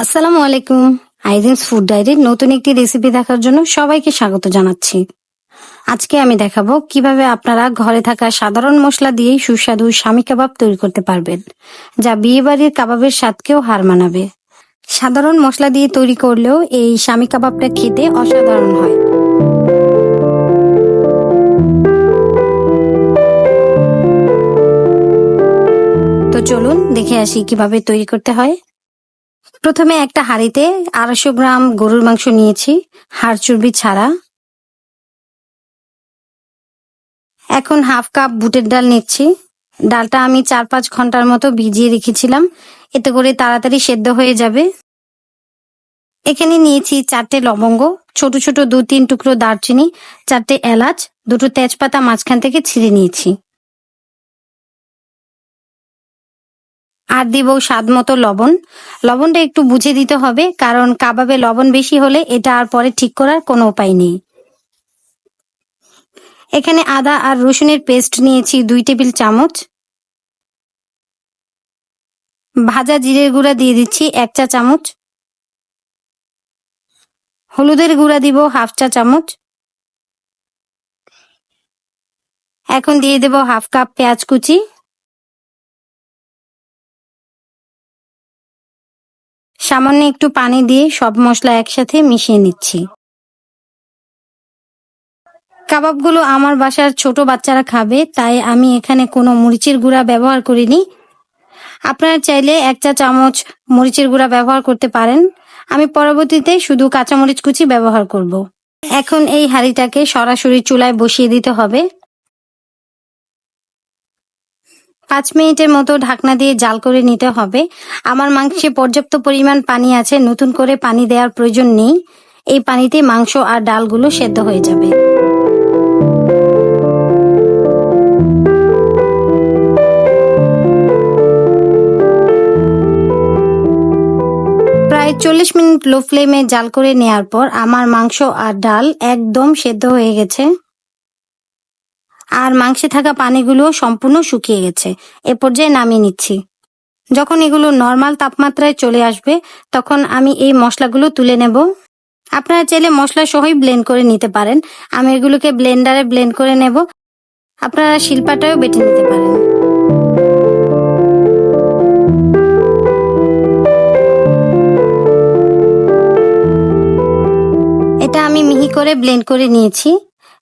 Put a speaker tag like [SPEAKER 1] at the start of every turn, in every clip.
[SPEAKER 1] আসসালামু আলাইকুম। আইজেন্স ফুড ডায়েরির নতুন একটি রেসিপি দেখার জন্য সবাইকে স্বাগত জানাচ্ছি। আজকে আমি দেখাবো কীভাবে আপনারা ঘরে থাকা সাধারণ মশলা দিয়েই সুস্বাদু স্বামী কাবাব তৈরি করতে পারবেন, যা বিয়ে বাড়ির কাবাবের স্বাদকেও হার মানাবে। সাধারণ মশলা দিয়ে তৈরি করলেও এই স্বামী কাবাবটা খেতে অসাধারণ হয়। তো চলুন দেখে আসি কীভাবে তৈরি করতে হয়। প্রথমে একটা হাঁড়িতে আড়াইশো গ্রাম গরুর মাংস নিয়েছি হাড় চর্বি ছাড়া। এখন হাফ কাপ বুটের ডাল নিচ্ছি। ডালটা আমি চার পাঁচ ঘণ্টার মতো ভিজিয়ে রেখেছিলাম। এতে করে তাড়াতাড়ি সেদ্ধ হয়ে যাবে। এখানে নিয়েছি চারটে লবঙ্গ, ছোট ছোট দু তিন টুকরো দারচিনি, চারটে এলাচ, দুটো তেজপাতা মাঝখান থেকে ছিঁড়ে নিয়েছি। আর দিব স্বাদ মতো লবণ। লবণটা একটু বুঝে দিতে হবে, কারণ কাবাবে লবণ বেশি হলে এটা আর পরে ঠিক করার কোনো উপায় নেই। এখানে আদা আর রসুনের পেস্ট নিয়েছি দুই টেবিল চামচ। ভাজা জিরের গুঁড়া দিয়ে দিচ্ছি এক চা চামচ। হলুদের গুঁড়া দিব হাফ চা চামচ। এখন দিয়ে দেব হাফ কাপ পেঁয়াজ কুচি। সামান্য একটু পানি দিয়ে সব মশলা একসাথে মিশিয়ে নিচ্ছি। কাবাবগুলো আমার বাসার ছোট বাচ্চারা খাবে, তাই আমি এখানে কোনো মরিচের গুঁড়া ব্যবহার করিনি। আপনারা চাইলে এক চা চামচ মরিচের গুঁড়া ব্যবহার করতে পারেন। আমি পরবর্তীতে শুধু কাঁচামরিচ কুচি ব্যবহার করব। এখন এই হাঁড়িটাকে সরাসরি চুলায় বসিয়ে দিতে হবে। পাঁচ মিনিটের মতো ঢাকনা দিয়ে জাল করে নিতে হবে। আমার মাংসে পর্যাপ্ত পরিমাণ পানি আছে, নতুন করে পানি দেওয়ার প্রয়োজন নেই। এই পানিতে মাংস আর ডালগুলো সেদ্ধ হয়ে যাবে। প্রায় চল্লিশ মিনিট লো ফ্লেমে জাল করে নেয়ার পর আমার মাংস আর ডাল একদম সেদ্ধ হয়ে গেছে। আর মাংসে থাকা পানিগুলো সম্পূর্ণ শুকিয়ে গেছে। এ পর্যায়ে নামিয়ে নিচ্ছি। যখন এগুলো নর্মাল তাপমাত্রায় চলে আসবে, তখন আমি এই মশলাগুলো তুলে নেব। আপনারা চাইলে মশলা সহই ব্লেন্ড করে নিতে পারেন। আমি এগুলোকে ব্লেন্ডারে ব্লেন্ড করে নেব। আপনারা শিল্পাটাও বেটে নিতে পারেন। এটা আমি মিহি করে ব্লেন্ড করে নিয়েছি।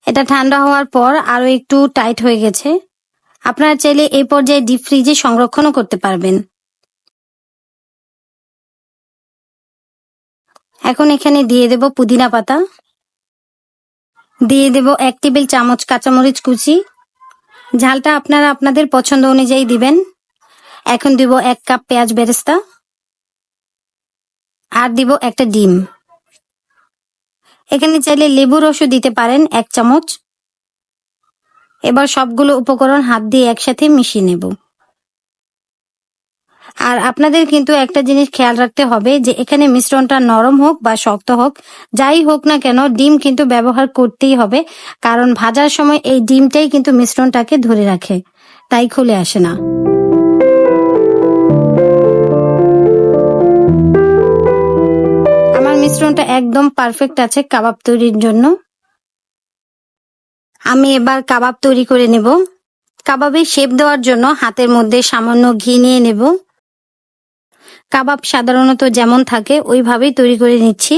[SPEAKER 1] এটা ঠান্ডা হওয়ার পর আরও একটু টাইট হয়ে গেছে। আপনারা চাইলে এই পর্যায়ে ডিপ ফ্রিজে সংরক্ষণও করতে পারবেন। এখন এখানে দিয়ে দেব পুদিনা পাতা। দিয়ে দেব এক টেবিল চামচ কাঁচামরিচ কুচি। ঝালটা আপনারা আপনাদের পছন্দ অনুযায়ী দিবেন। এখন দিব এক কাপ পেঁয়াজ বেরেস্তা। আর দিব একটা ডিম। এখানে চাইলে লেবু রসও দিতে পারেন এক চামচ। এবার সবগুলো উপকরণ হাত দিয়ে একসাথে মিশিয়ে নেব। আর আপনাদের কিন্তু একটা জিনিস খেয়াল রাখতে হবে যে এখানে মিশ্রণটা নরম হোক বা শক্ত হোক, যাই হোক না কেন ডিম কিন্তু ব্যবহার করতেই হবে, কারণ ভাজার সময় এই ডিমটাই কিন্তু মিশ্রণটাকে ধরে রাখে, তাই খুলে আসে না। মিশ্রণটা একদম পারফেক্ট আছে কাবাব তৈরির জন্য। আমি এবার কাবাব তৈরি করে নেব। কাবাবে শেপ দেওয়ার জন্য হাতের মধ্যে সামান্য ঘি নিয়ে নেব। কাবাব সাধারণত যেমন থাকে, ওইভাবেই তৈরি করে নিচ্ছি।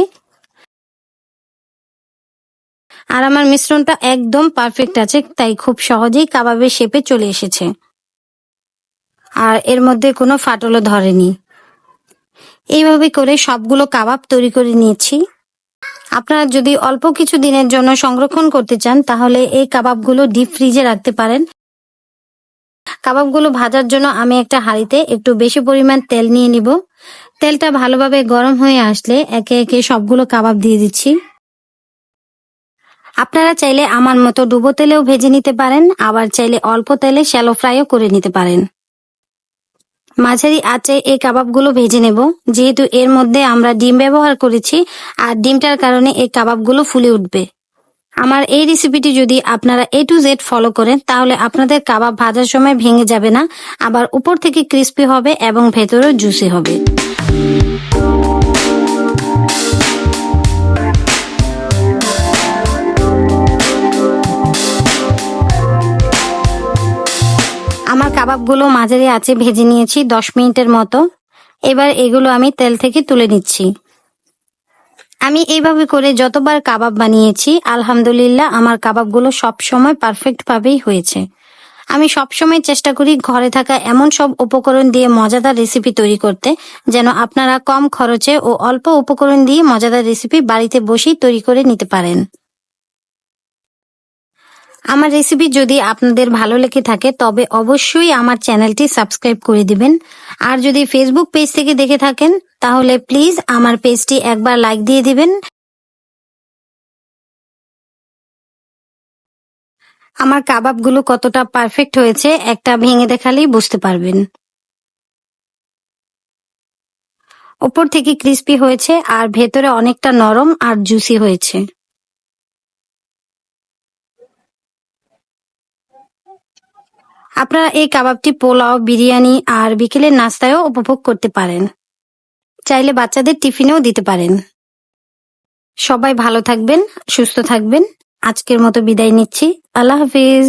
[SPEAKER 1] আর আমার মিশ্রণটা একদম পারফেক্ট আছে, তাই খুব সহজেই কাবাবের শেপে চলে এসেছে। আর এর মধ্যে কোনো ফাটলও ধরেনি। এইভাবে করে সবগুলো কাবাব তৈরি করে নিয়েছি। আপনারা যদি অল্প কিছু দিনের জন্য সংরক্ষণ করতে চান, তাহলে এই কাবাবগুলো ডিপ ফ্রিজে রাখতে পারেন। কাবাবগুলো ভাজার জন্য আমি একটা হাঁড়িতে একটু বেশি পরিমাণ তেল নিয়ে নিব। তেলটা ভালোভাবে গরম হয়ে আসলে একে একে সবগুলো কাবাব দিয়ে দিচ্ছি। আপনারা চাইলে আমার মতো ডুবো তেলেও ভেজে নিতে পারেন, আবার চাইলে অল্প তেলে শ্যালো ফ্রাইও করে নিতে পারেন। মাঝারি আঁচে এই কাবাবগুলো ভেজে নেব। যেহেতু এর মধ্যে আমরা ডিম ব্যবহার করেছি, আর ডিমটার কারণে এই কাবাবগুলো ফুলে উঠবে। আমার এই রেসিপিটি যদি আপনারা এ টু জেড ফলো করেন, তাহলে আপনাদের কাবাব ভাজার সময় ভেঙে যাবে না, আবার উপর থেকে ক্রিস্পি হবে এবং ভেতরেও জুসি হবে। কাবাবগুলো মাঝারি আঁচে ভেজে নিয়েছি দশ মিনিটের মতো। এবার এগুলো আমি তেল থেকে তুলে নিচ্ছি। আমি এইভাবে করে যতবার কাবাব বানিয়েছি, আলহামদুলিল্লাহ আমার কাবাবগুলো সব সময় পারফেক্ট ভাবেই হয়েছে। আমি সবসময় চেষ্টা করি ঘরে থাকা এমন সব উপকরণ দিয়ে মজাদার রেসিপি তৈরি করতে, যেন আপনারা কম খরচে ও অল্প উপকরণ দিয়ে মজাদার রেসিপি বাড়িতে বসেই তৈরি করে নিতে পারেন। আমার রেসিপি যদি আপনাদের ভালো লেগে থাকে, তবে অবশ্যই আমার চ্যানেলটি সাবস্ক্রাইব করে দিবেন। আর যদি ফেসবুক পেজ থেকে দেখে থাকেন, তাহলে প্লিজ আমার পেজটি একবার লাইক দিয়ে দিবেন। আমার কাবাবগুলো কতটা পারফেক্ট হয়েছে, একটা ভেঙে দেখালেই বুঝতে পারবেন। ওপর থেকে ক্রিস্পি হয়েছে, আর ভেতরে অনেকটা নরম আর জুসি হয়েছে। আপনারা এই কাবাবটি পোলাও, বিরিয়ানি আর বিকেলের নাস্তায়ও উপভোগ করতে পারেন। চাইলে বাচ্চাদের টিফিনেও দিতে পারেন। সবাই ভালো থাকবেন, সুস্থ থাকবেন। আজকের মতো বিদায় নিচ্ছি। আল্লাহ হাফিজ।